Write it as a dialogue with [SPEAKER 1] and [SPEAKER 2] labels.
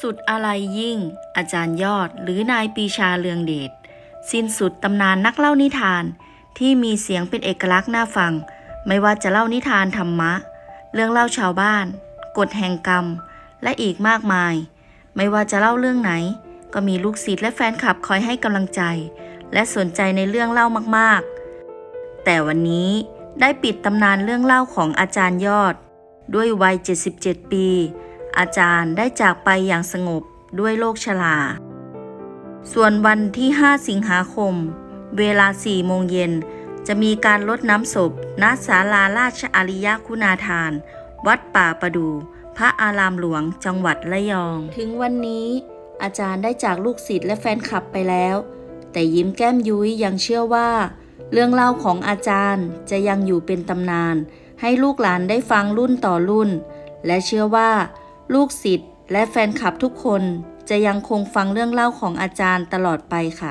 [SPEAKER 1] สุดอะไรยิ่ง อาจารย์ยอดหรือนายปีชาเลืองเดชสิ้นสุดตำนานนักเล่านิทานที่มีเสียงเป็นเอกลักษณ์น่าฟัง ไม่ว่าจะเล่านิทานธรรมะ เรื่องเล่าชาวบ้าน กฎแห่งกรรม และอีกมากมาย ไม่ว่าจะเล่าเรื่องไหน ก็มีลูกศิษย์และแฟนคลับคอยให้กำลังใจ และสนใจในเรื่องเล่ามากๆ แต่วันนี้ได้ปิดตำนานเรื่องเล่าของอาจารย์ยอด ด้วยวัย 77 ปี อาจารย์ได้จากไปอย่างสงบด้วยโรคชรา ส่วนวันที่ 5 สิงหาคม เวลา 4 โมงเย็น จะมีการลดน้ำศพณศาลาราชอาริยคุณาทาน วัดป่าประดู พระอารามหลวงจังหวัดระยอง ถึงวันนี้ อาจารย์ได้จากลูกศิษย์และแฟนคลับไปแล้ว แต่ยิ้มแก้มยุ้ยยังเชื่อว่า เรื่องเล่าของอาจารย์จะยังอยู่เป็นตำนาน ให้ลูกหลานได้ฟังรุ่นต่อรุ่น และเชื่อว่า ลูกศิษย์และแฟนคลับทุกคนจะยังคงฟังเรื่องเล่าของอาจารย์ตลอดไปค่ะ